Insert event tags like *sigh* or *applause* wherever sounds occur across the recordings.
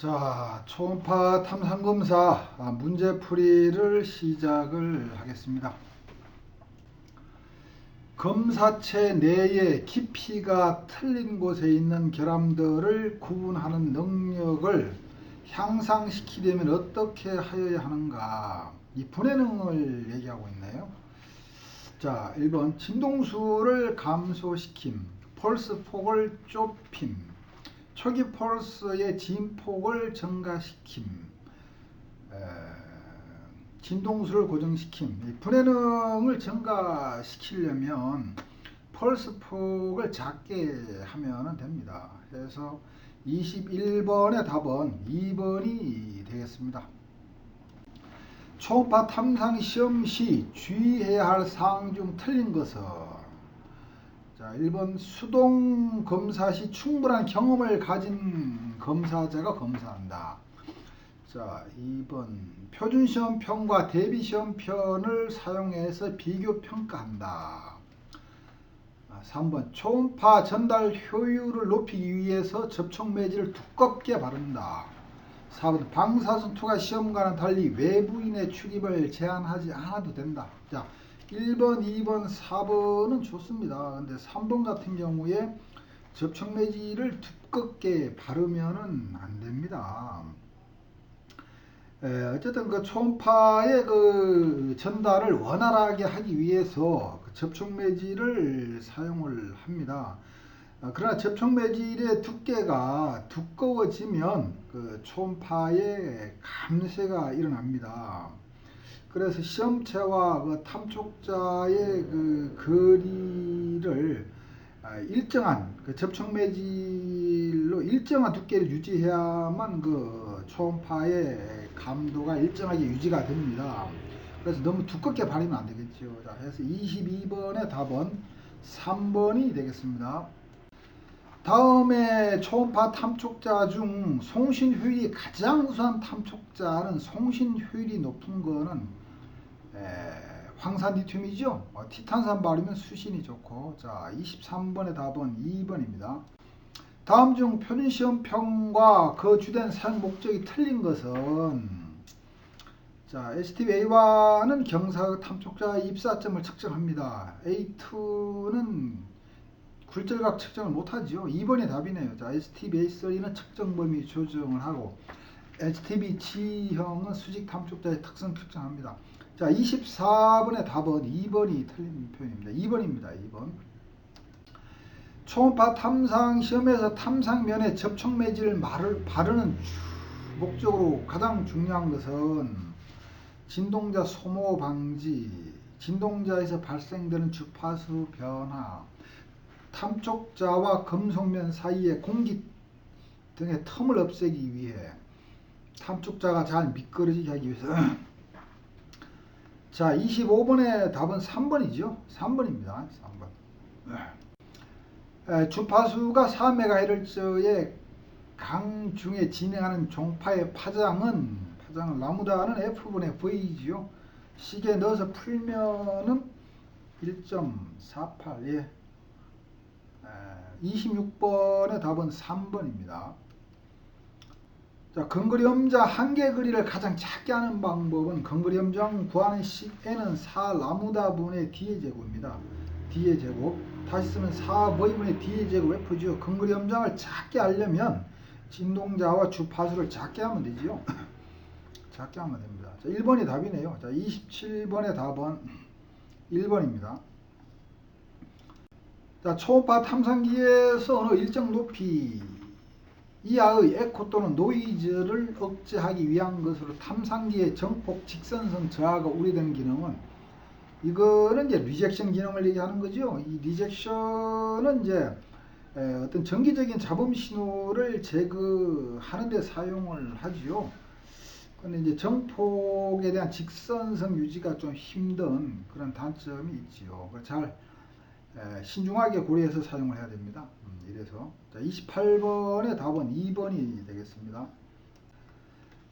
자, 초음파 탐상검사 아, 문제풀이를 시작을 하겠습니다. 검사체 내의 깊이가 틀린 곳에 있는 결함들을 구분하는 능력을 향상시키려면 어떻게 하여야 하는가? 이 분해능을 얘기하고 있네요. 자, 1번 진동수를 감소시킴, 펄스 폭을 좁힘, 초기 펄스의 진폭을 증가시킴, 에, 진동수를 고정시킴, 이 분해능을 증가시키려면 펄스 폭을 작게 하면 됩니다. 그래서 21번의 답은 2번이 되겠습니다. 초음파 탐상 시험 시 주의해야 할 사항 중 틀린 것은 자, 1번 수동 검사 시 충분한 경험을 가진 검사자가 검사한다. 자, 2번 표준 시험 편과 대비 시험 편을 사용해서 비교 평가한다. 3번 초음파 전달 효율을 높이기 위해서 접촉 매질을 두껍게 바른다. 4번 방사선2가 시험과는 달리 외부인의 출입을 제한하지 않아도 된다. 자, 1번, 2번, 4번은 좋습니다. 근데 3번 같은 경우에 접촉 매질을 두껍게 바르면은 안 됩니다. 에, 어쨌든 그 초음파의 그 전달을 원활하게 하기 위해서 그 접촉 매질을 사용을 합니다. 아, 그러나 접촉 매질의 두께가 두꺼워지면 그 초음파의 감쇄가 일어납니다. 그래서 시험체와 그 탐촉자의 그 거리를 아, 일정한 그 접촉 매질로 일정한 두께를 유지해야만 그 초음파의 감도가 일정하게 유지가 됩니다. 그래서 너무 두껍게 바르면 안 되겠죠. 자, 그래서 22번의 답은 3번이 되겠습니다. 다음에 초음파 탐촉자 중 송신 효율이 가장 우수한 탐촉자는 송신 효율이 높은 거는 에, 황산 리튬이죠. 어, 티탄산 바르면 수신이 좋고 자 23번의 답은 2번입니다. 다음 중 표준시험 평과 그 주된 사용 목적이 틀린 것은 자, STV-A1은 경사 탐촉자 입사점을 측정합니다. A2는 굴절각 측정을 못하죠. 2번이 답이네요. 자, STV-A3는 측정 범위 조정을 하고 HTV-G형은 수직 탐촉자의 특성 측정합니다. 자, 24번의 답은 2번이 틀린 표현입니다. 2번입니다. 2번. 초음파 탐상 시험에서 탐상면에 접촉 매질을 바르는 목적으로 가장 중요한 것은 진동자 소모 방지, 진동자에서 발생되는 주파수 변화, 탐촉자와 금속면 사이의 공기 등의 틈을 없애기 위해 탐촉자가 잘 미끄러지게 하기 위해서 자 25번의 답은 3번이죠. 3번입니다. 3번. 주파수가 4MHz의 강 중에 진행하는 종파의 파장은 파장은 라무다는 F분의 V지요. 시계 넣어서 풀면은 1.48 예. 26번의 답은 3번입니다. 자, 근거리 음자 한개 거리를 가장 작게 하는 방법은 근거리 음정 구하는 식에는 4 라무다 분의 D의 제곱입니다. D의 제곱. 다시 쓰면 4 V분의 D의 제곱 F죠. 근거리 음정을 작게 하려면 진동자와 주파수를 작게 하면 되지요. *clears throat* 작게 하면 됩니다. 자, 1번이 답이네요. 자, 27번의 답은 1번입니다. 자, 초음파 탐상기에서 어느 일정 높이 이하의 에코 또는 노이즈를 억제하기 위한 것으로 탐상기의 정폭 직선성 저하가 우려되는 기능은 이거는 이제 리젝션 기능을 얘기하는 거죠. 이 리젝션은 이제 어떤 정기적인 잡음 신호를 제거하는 데 사용을 하지요. 근데 이제 정폭에 대한 직선성 유지가 좀 힘든 그런 단점이 있지요. 잘 신중하게 고려해서 사용을 해야 됩니다. 음, 이래서 자, 28번의 답은 2번이 되겠습니다.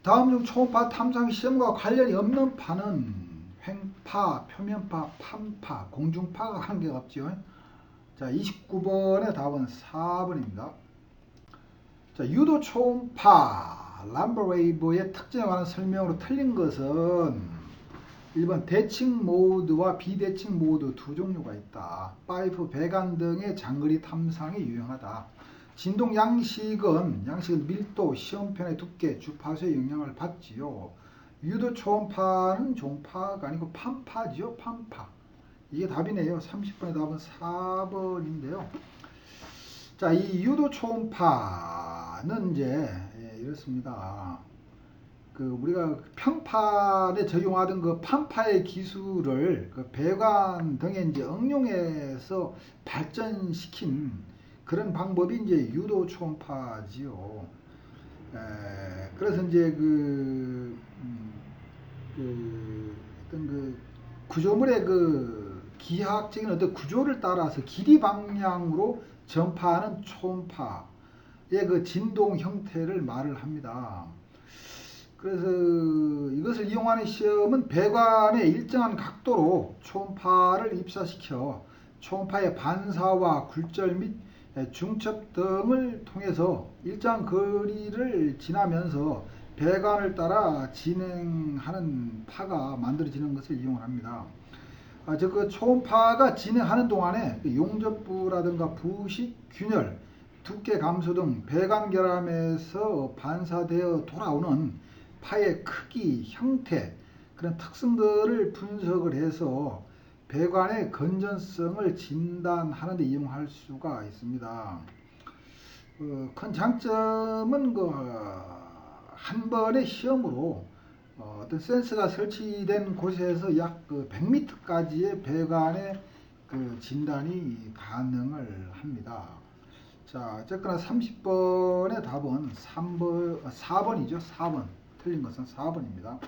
다음 중 초음파 탐상 시험과 관련이 없는 파는 횡파, 표면파, 판파, 공중파가 관계가 없지요. 자, 29번의 답은 4번입니다. 자, 유도 초음파 자, 람버웨이브의 특징에 관한 설명으로 틀린 것은 1번 대칭 모드와 비대칭 모드 두 종류가 있다. 파이프, 배관 등의 장거리 탐상이 유용하다. 진동 양식은 양식은 밀도, 시험편의 두께, 주파수의 영향을 받지요. 유도 초음파는 종파가 아니고 판파지요, 판파. 이게 답이네요. 30번의 답은 4번인데요. 자, 이 유도 초음파는 이제 예, 이렇습니다. 그 우리가 평판에 적용하던 그 판파의 기술을 그 배관 등에 이제 응용해서 발전시킨 그런 방법이 이제 유도 초음파지요. 에, 그래서 이제 그, 음, 그 어떤 그 구조물의 그 기하학적인 어떤 구조를 따라서 길이 방향으로 전파하는 초음파의 그 진동 형태를 말을 합니다. 그래서 이것을 이용하는 시험은 배관의 일정한 각도로 초음파를 입사시켜 초음파의 반사와 굴절 및 중첩 등을 통해서 일정 거리를 지나면서 배관을 따라 진행하는 파가 만들어지는 것을 이용합니다. 아, 즉그 초음파가 진행하는 동안에 그 용접부라든가 부식, 균열, 두께 감소 등 배관 결함에서 반사되어 돌아오는 파의 크기, 형태 그런 특성들을 분석을 해서 배관의 건전성을 진단하는 데 이용할 수가 있습니다. 어, 큰 장점은 그 한 번의 시험으로 어, 어떤 센서가 설치된 곳에서 약 그 100m까지의 배관의 그 진단이 가능을 합니다. 자, 어쨌거나 30번의 답은 3번, 4번이죠. 4번. 틀린 것은 4번입니다.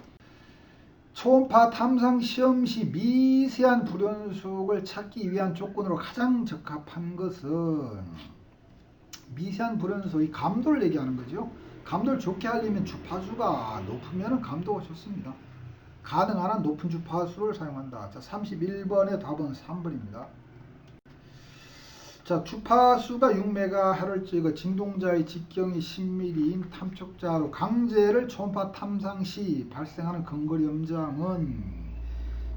초음파 탐상 시험 시 미세한 불연속을 찾기 위한 조건으로 가장 적합한 것은 미세한 불연속이 감도를 얘기하는 거죠. 감도를 좋게 하려면 주파수가 높으면 감도가 좋습니다. 가능한 한 높은 주파수를 사용한다. 자, 31번의 답은 3번입니다. 자, 주파수가 6MHz, 그 진동자의 직경이 10mm인 탐촉자로 강제를 초음파 탐상 시 발생하는 근거리 음장은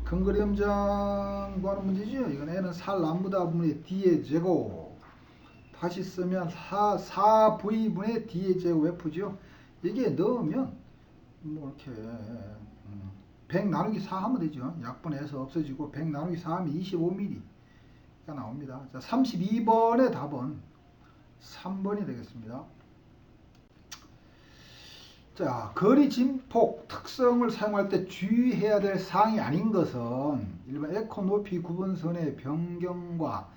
근거리 음장 구하는 문제죠. 이건 N은 살람무다 분의 D의 제곱 다시 쓰면 4, 4V분의 D의 제곱 F죠. 이게 넣으면 뭐 이렇게 100 나누기 4 하면 되죠. 약분해서 없어지고 100 나누기 4 하면 25mm 가 나옵니다. 자, 32번의 답은 3번이 되겠습니다. 자, 거리 진폭 특성을 사용할 때 주의해야 될 사항이 아닌 것은 일반 에코 높이 구분선의 변경과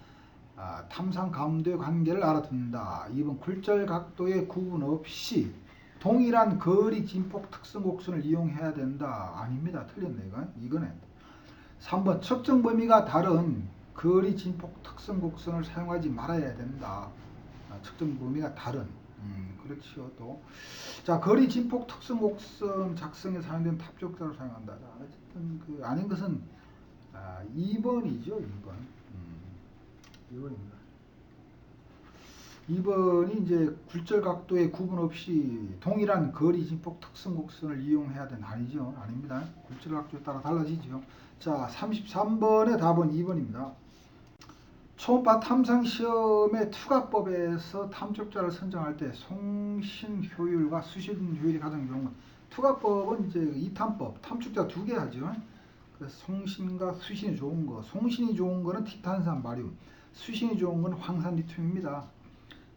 아, 탐상 감도의 관계를 알아둔다. 2번 굴절 각도의 구분 없이 동일한 거리 진폭 특성 곡선을 이용해야 된다. 아닙니다. 틀렸네 이건. 이거네. 3번 측정 범위가 다른 거리 진폭 특성 곡선을 사용하지 말아야 된다. 아, 측정 범위가 다른. 음, 그렇지요. 또. 자, 거리 진폭 특성 곡선 작성에 사용된 탑적자로 사용한다. 자, 어쨌든 그 아닌 것은 아, 2번이죠. 2번. 음, 2번입니다. 2번이 이제 굴절 각도의 구분 없이 동일한 거리 진폭 특성 곡선을 이용해야 되는 아니죠. 아닙니다. 굴절 각도에 따라 달라지죠. 자, 33번의 답은 2번입니다. 초음파 탐상 시험의 투과법에서 탐촉자를 선정할 때 송신 효율과 수신 효율이 가장 좋은 것. 투과법은 이제 이탐법, 탐촉자 두 개 하죠. 그래서 송신과 수신이 좋은 거. 송신이 좋은 거는 티탄산 바륨, 수신이 좋은 건 황산 리튬입니다.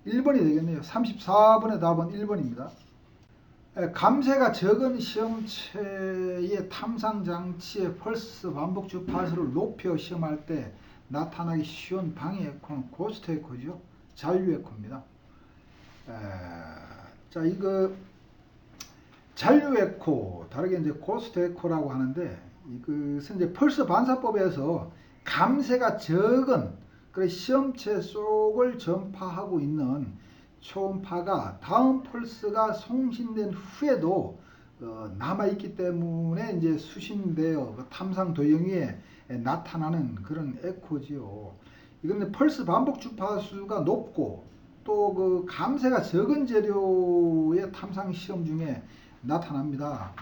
1번이 되겠네요. 34번의 답은 1번입니다. 감세가 적은 시험체의 탐상 장치의 펄스 반복 주파수를 높여 시험할 때 나타나기 쉬운 방해 에코는 고스트 에코죠. 잔류 에코입니다. 에, 자, 이거 잔류 에코, 다르게 이제 고스트 에코라고 하는데 이것은 이제 펄스 반사법에서 감세가 적은 그 시험체 속을 전파하고 있는 초음파가 다음 펄스가 송신된 후에도 어, 남아있기 때문에 이제 수신되어 그 탐상 도형위에 나타나는 그런 에코지요. 이건 펄스 반복 주파수가 높고 또 그 감세가 적은 재료의 탐상 시험 중에 나타납니다.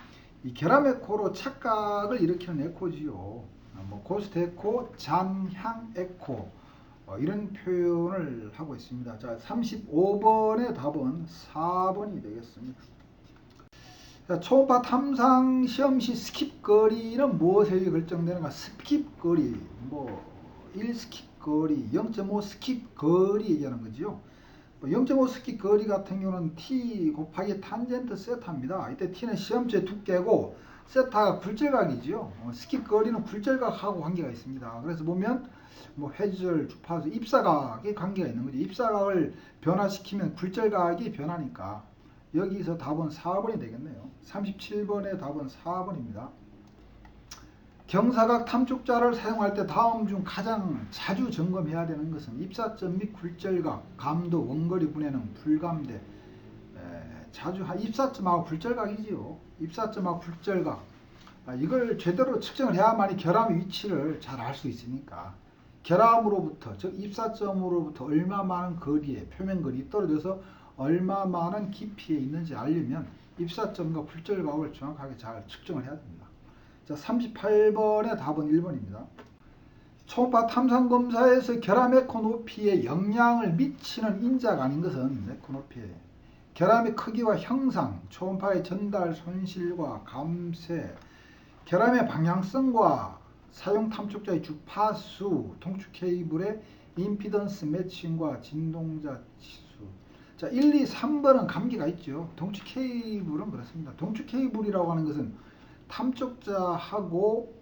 이 결함 에코로 착각을 일으키는 에코지요. 어, 뭐 고스트 에코, 잔향 에코 어, 이런 표현을 하고 있습니다. 자, 35번의 답은 4번이 되겠습니다. 자, 초음파 탐상 시험 시 스킵 거리는 무엇에 결정되는가? 스킵 거리, 뭐 1스킵 거리, 0.5 스킵 거리 얘기하는 거죠. 0.5 스킵 거리 같은 경우는 t 곱하기 탄젠트 세타입니다. 이때 t는 시험체 두께고 세타가 굴절각이지요. 어, 스킵 거리는 굴절각하고 관계가 있습니다. 그래서 보면 뭐 회절, 주파수, 입사각에 관계가 있는 거죠. 입사각을 변화시키면 굴절각이 변하니까 여기서 답은 4번이 되겠네요. 37번의 답은 4번입니다. 경사각 탐축자를 사용할 때 다음 중 가장 자주 점검해야 되는 것은 입사점 및 굴절각, 감도, 원거리 분해는 불감대. 에, 자주 하- 입사점하고 굴절각이지요. 입사점하고 굴절각. 아, 이걸 제대로 측정을 해야만이 결함의 위치를 잘 알 수 있으니까 결함으로부터 즉 입사점으로부터 얼마 많은 거리에 표면 거리 떨어져서 얼마 많은 깊이에 있는지 알려면 입사점과 굴절각을 정확하게 잘 측정을 해야 됩니다. 자, 38번의 답은 1번입니다. 초음파 탐상 검사에서 결함 에코 높이에 영향을 미치는 인자가 아닌 것은 에코 높이에 결함의 크기와 형상, 초음파의 전달 손실과 감쇄, 결함의 방향성과 사용 탐축자의 주파수, 통축 케이블의 임피던스 매칭과 진동자 치수. 자, 1, 2, 3번은 감기가 있죠. 동축 케이블은 그렇습니다. 동축 케이블이라고 하는 것은 탐쪽자하고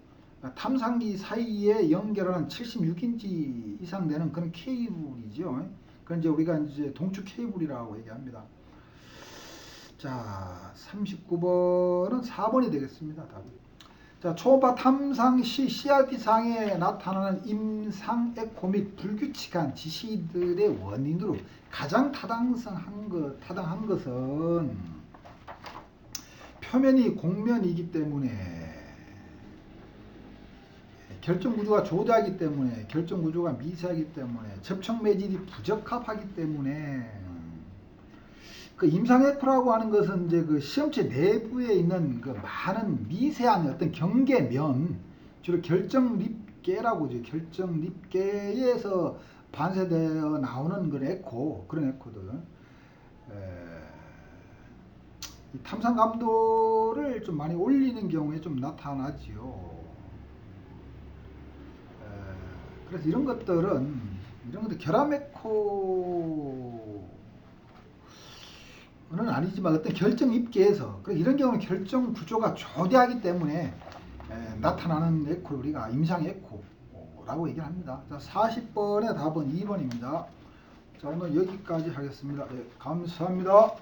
탐상기 사이에 연결하는 76인치 이상 되는 그런 케이블이죠. 그건 이제 우리가 이제 동축 케이블이라고 얘기합니다. 자, 39번은 4번이 되겠습니다. 답이. 자, 초음파 탐상 시 CRT 상에 나타나는 임상 에코 및 불규칙한 지시들의 원인으로 가장 타당성한 것, 타당한 것은 표면이 공면이기 때문에 결정 구조가 조대하기 때문에 결정 구조가 미세하기 때문에 접촉 매질이 부적합하기 때문에 그 임상 에코라고 하는 것은 이제 그 시험체 내부에 있는 그 많은 미세한 어떤 경계면 주로 결정 립계라고 죠 결정 립계에서 반사되어 나오는 그런 에코 그런 에코들 탐상 감도를 좀 많이 올리는 경우에 좀 나타나지요. 에, 그래서 이런 것들은 이런 것들 결함 에코 는 아니지만 어떤 결정 입계에서 그래서 이런 경우는 결정 구조가 조대하기 때문에 에, 나타나는 에코를 우리가 임상 에코라고 얘기를 합니다. 자, 40번의 답은 2번입니다. 자, 오늘 여기까지 하겠습니다. 예, 감사합니다.